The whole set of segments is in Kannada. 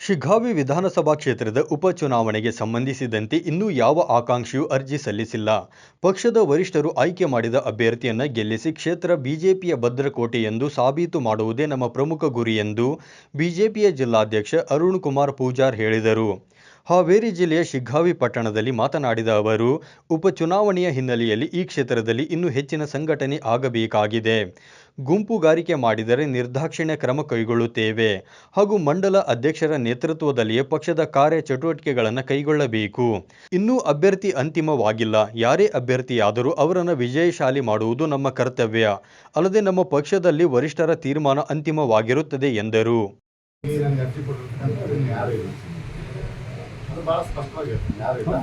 ಶಿಗ್ಗಾವಿ ವಿಧಾನಸಭಾ ಕ್ಷೇತ್ರದ ಉಪಚುನಾವಣೆಗೆ ಸಂಬಂಧಿಸಿದಂತೆ ಇನ್ನೂ ಯಾವ ಆಕಾಂಕ್ಷಿಯೂ ಅರ್ಜಿ ಸಲ್ಲಿಸಿಲ್ಲ. ಪಕ್ಷದ ವರಿಷ್ಠರು ಆಯ್ಕೆ ಮಾಡಿದ ಅಭ್ಯರ್ಥಿಯನ್ನು ಗೆಲ್ಲಿಸಿ ಕ್ಷೇತ್ರ ಬಿಜೆಪಿಯ ಭದ್ರಕೋಟೆ ಎಂದು ಸಾಬೀತು ಮಾಡುವುದೇ ನಮ್ಮ ಪ್ರಮುಖ ಗುರಿ ಎಂದು ಬಿಜೆಪಿಯ ಜಿಲ್ಲಾಧ್ಯಕ್ಷ ಅರುಣ್ ಕುಮಾರ್ ಪೂಜಾರ್ ಹೇಳಿದರು. ಹಾವೇರಿ ಜಿಲ್ಲೆಯ ಶಿಗ್ಗಾವಿ ಪಟ್ಟಣದಲ್ಲಿ ಮಾತನಾಡಿದ ಅವರು, ಉಪಚುನಾವಣೆಯ ಹಿನ್ನೆಲೆಯಲ್ಲಿ ಈ ಕ್ಷೇತ್ರದಲ್ಲಿ ಇನ್ನೂ ಹೆಚ್ಚಿನ ಸಂಘಟನೆ ಆಗಬೇಕಾಗಿದೆ. ಗುಂಪುಗಾರಿಕೆ ಮಾಡಿದರೆ ನಿರ್ದಾಕ್ಷಿಣ್ಯ ಕ್ರಮ ಕೈಗೊಳ್ಳುತ್ತೇವೆ ಹಾಗೂ ಮಂಡಲ ಅಧ್ಯಕ್ಷರ ನೇತೃತ್ವದಲ್ಲಿಯೇ ಪಕ್ಷದ ಕಾರ್ಯ ಚಟುವಟಿಕೆಗಳನ್ನು ಕೈಗೊಳ್ಳಬೇಕು. ಇನ್ನೂ ಅಭ್ಯರ್ಥಿ ಅಂತಿಮವಾಗಿಲ್ಲ. ಯಾರೇ ಅಭ್ಯರ್ಥಿಯಾದರೂ ಅವರನ್ನು ವಿಜಯಶಾಲಿ ಮಾಡುವುದು ನಮ್ಮ ಕರ್ತವ್ಯ. ಅಲ್ಲದೆ ನಮ್ಮ ಪಕ್ಷದಲ್ಲಿ ವರಿಷ್ಠರ ತೀರ್ಮಾನ ಅಂತಿಮವಾಗಿರುತ್ತದೆ ಎಂದರು. ಭಾಳ ಸ್ಪಷ್ಟವಾಗಿರುತ್ತೆ. ಯಾರು ಇಲ್ಲ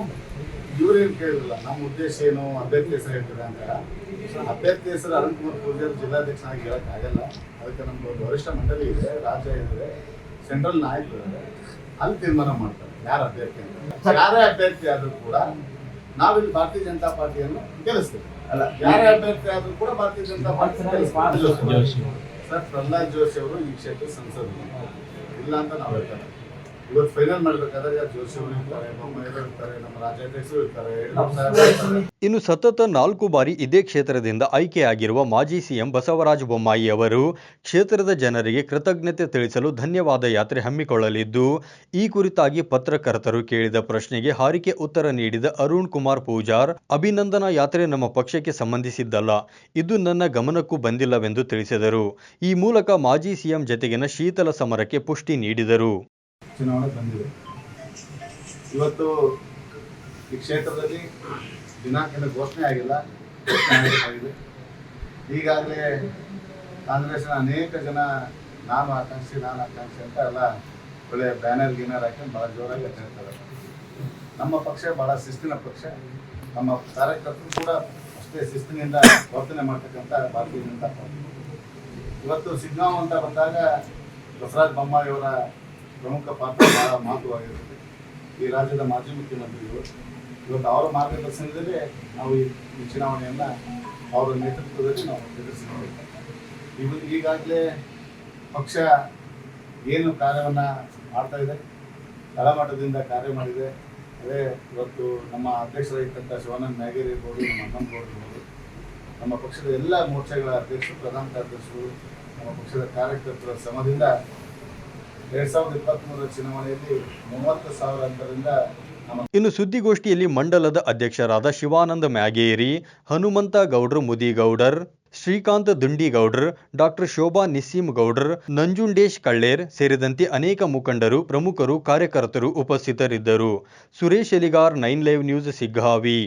ಇವ್ರೇನು ಕೇಳಿಲ್ಲ ನಮ್ಮ ಉದ್ದೇಶ ಏನು ಅಭ್ಯರ್ಥಿ ಹೆಸರು ಹೇಳ್ತಾರೆ ಅಂತ ಅಭ್ಯರ್ಥಿ ಹೆಸರು ಅರುಣ್ ಕುಮಾರ್ ಪೂಜಾರಿ ಜಿಲ್ಲಾಧ್ಯಕ್ಷನಾಗಿ ಹೇಳೋಕ್ಕಾಗಲ್ಲ ಅದಕ್ಕೆ ನಮ್ದು ಒಂದು ವರಿಷ್ಠ ಮಂಡಳಿ ಇದೆ ರಾಜ್ಯ ಇದೆ ಸೆಂಟ್ರಲ್ ನಾಯಕರು ಇದೆ. ಅಲ್ಲಿ ತೀರ್ಮಾನ ಮಾಡ್ತಾರೆ ಯಾರು ಅಭ್ಯರ್ಥಿ ಅಂತ. ಯಾರೇ ಅಭ್ಯರ್ಥಿ ಆದರೂ ಕೂಡ ನಾವಿಲ್ಲಿ ಭಾರತೀಯ ಜನತಾ ಪಾರ್ಟಿಯನ್ನು ಗೆಲ್ಲಿಸ್ತೇವೆ. ಅಲ್ಲ ಯಾರೇ ಅಭ್ಯರ್ಥಿ ಆದರೂ ಕೂಡ ಭಾರತೀಯ ಜನತಾ ಪಾರ್ಟಿ. ಸರ್ ಪ್ರಹ್ಲಾದ್ ಜೋಶಿ ಅವರು ಈ ಕ್ಷೇತ್ರ ಸಂಸದರು. ಇಲ್ಲ ಅಂತ ನಾವು ಹೇಳ್ತಾರೆ. ಇವತ್ತು ಫೈನಲ್ ಮಾಡಬೇಕಾದ್ರೆ ಜೋಶಿ ಅವರು ಇರ್ತಾರೆ ಬೊಮ್ಮಾಯಿರು ಇರ್ತಾರೆ ನಮ್ಮ ರಾಜ್ಯಾಧ್ಯಕ್ಷರು ಇರ್ತಾರೆ ಯಡಿಯೂರಪ್ಪ ಇರ್ತಾರೆ ಇನ್ನು ಸತತ ನಾಲ್ಕು ಬಾರಿ ಇದೇ ಕ್ಷೇತ್ರದಿಂದ ಆಯ್ಕೆಯಾಗಿರುವ ಮಾಜಿ ಸಿಎಂ ಬಸವರಾಜ ಬೊಮ್ಮಾಯಿ ಅವರು ಕ್ಷೇತ್ರದ ಜನರಿಗೆ ಕೃತಜ್ಞತೆ ತಿಳಿಸಲು ಧನ್ಯವಾದ ಯಾತ್ರೆ ಹಮ್ಮಿಕೊಳ್ಳಲಿದ್ದು ಈ ಕುರಿತಾಗಿ ಪತ್ರಕರ್ತರು ಕೇಳಿದ ಪ್ರಶ್ನೆಗೆ ಹಾರಿಕೆ ಉತ್ತರ ನೀಡಿದ ಅರುಣ್ ಕುಮಾರ್ ಪೂಜಾರ್ ಅಭಿನಂದನಾ ಯಾತ್ರೆ ನಮ್ಮ ಪಕ್ಷಕ್ಕೆ ಸಂಬಂಧಿಸಿದ್ದಲ್ಲ ಇದು ನನ್ನ ಗಮನಕ್ಕೂ ಬಂದಿಲ್ಲವೆಂದು ತಿಳಿಸಿದರು. ಈ ಮೂಲಕ ಮಾಜಿ ಸಿಎಂ ಜತೆಗಿನ ಶೀತಲ ಸಮರಕ್ಕೆ ಪುಷ್ಟಿ ನೀಡಿದರು. ಚುನಾವಣೆ ಬಂದಿದೆ. ಇವತ್ತು ಈ ಕ್ಷೇತ್ರದಲ್ಲಿ ದಿನಾಂಕದ ಘೋಷಣೆ ಆಗಿಲ್ಲ ಈಗಾಗಲೇ ಕಾಂಗ್ರೆಸ್ನ ಅನೇಕ ಜನ ನಾನು ಆಕಾಂಕ್ಷಿ ನಾನು ಆಕಾಂಕ್ಷಿ ಅಂತ ಎಲ್ಲ ಒಳ್ಳೆ ಬ್ಯಾನರ್ ಗಿನರ್ ಹಾಕಿ ಭಾಳ ಜೋರಾಗಿ ಹೇಳ್ತಾರೆ ನಮ್ಮ ಪಕ್ಷ ಭಾಳ ಶಿಸ್ತಿನ ಪಕ್ಷ. ನಮ್ಮ ಕಾರ್ಯಕರ್ತರು ಕೂಡ ಅಷ್ಟೇ ಶಿಸ್ತಿನಿಂದ ವರ್ತನೆ ಮಾಡ್ತಕ್ಕಂಥ ಭಾರತೀಯ ಜನತಾ ಪಾರ್ಟಿ. ಇವತ್ತು ಸಿಗ್ಗಾಂವ್ ಅಂತ ಬಂದಾಗ ಬಸವರಾಜ ಬೊಮ್ಮಾಯಿಯವರ ಪ್ರಮುಖ ಪಾತ್ರ ಬಹಳ ಮಹತ್ವವಾಗಿರುತ್ತದೆ ಈ ರಾಜ್ಯದ ಮಾಜಿ ಮುಖ್ಯಮಂತ್ರಿಗಳು. ಇವತ್ತು ಅವರ ಮಾರ್ಗದರ್ಶನದಲ್ಲೇ ನಾವು ಈ ಚುನಾವಣೆಯನ್ನು ಅವರ ನೇತೃತ್ವದಲ್ಲಿ ನಾವು ಎದುರಿಸಿದ್ದೇವೆ. ಇವತ್ತು ಈಗಾಗಲೇ ಪಕ್ಷ ಏನು ಕಾರ್ಯವನ್ನು ಮಾಡ್ತಾ ಇದೆ, ತಳಮಟ್ಟದಿಂದ ಕಾರ್ಯ ಮಾಡಿದೆ. ಅದೇ ಇವತ್ತು ನಮ್ಮ ಅಧ್ಯಕ್ಷರಾಗಿದ್ದಂಥ ಶಿವಾನಂದ ಮ್ಯಾಗೇರಿ ಇರ್ಬೋದು ನಮ್ಮ ಅಣ್ಣನ್ ಗೌಡ್ ಇರ್ಬೋದು. ನಮ್ಮ ಪಕ್ಷದ ಎಲ್ಲ ಮೋರ್ಚಾಗಳ ಅಧ್ಯಕ್ಷರು, ಪ್ರಧಾನ ಕಾರ್ಯದರ್ಶಿಗಳು, ನಮ್ಮ ಪಕ್ಷದ ಕಾರ್ಯಕರ್ತರ ಶ್ರಮದಿಂದ ಎರಡ್ ಸಾವಿರದ ಚುನಾವಣೆಯಲ್ಲಿ ಮೂವತ್ತು ಸಾವಿರ ಅಂತರಿಂದ ಇನ್ನು ಸುದ್ದಿಗೋಷ್ಠಿಯಲ್ಲಿ ಮಂಡಲದ ಅಧ್ಯಕ್ಷರಾದ ಶಿವಾನಂದ ಮ್ಯಾಗೇರಿ, ಹನುಮಂತ ಗೌಡರ್ ಮುದಿಗೌಡರ್, ಶ್ರೀಕಾಂತ್ ದುಂಡಿಗೌಡರ್, ಡಾಕ್ಟರ್ ಶೋಭಾ ನಿಸ್ಸೀಮ್ ಗೌಡರ್, ನಂಜುಂಡೇಶ್ ಕಳ್ಳೇರ್ ಸೇರಿದಂತೆ ಅನೇಕ ಮುಖಂಡರು, ಪ್ರಮುಖರು, ಕಾರ್ಯಕರ್ತರು ಉಪಸ್ಥಿತರಿದ್ದರು. Suresh Eligar, nine live news, Siggavi.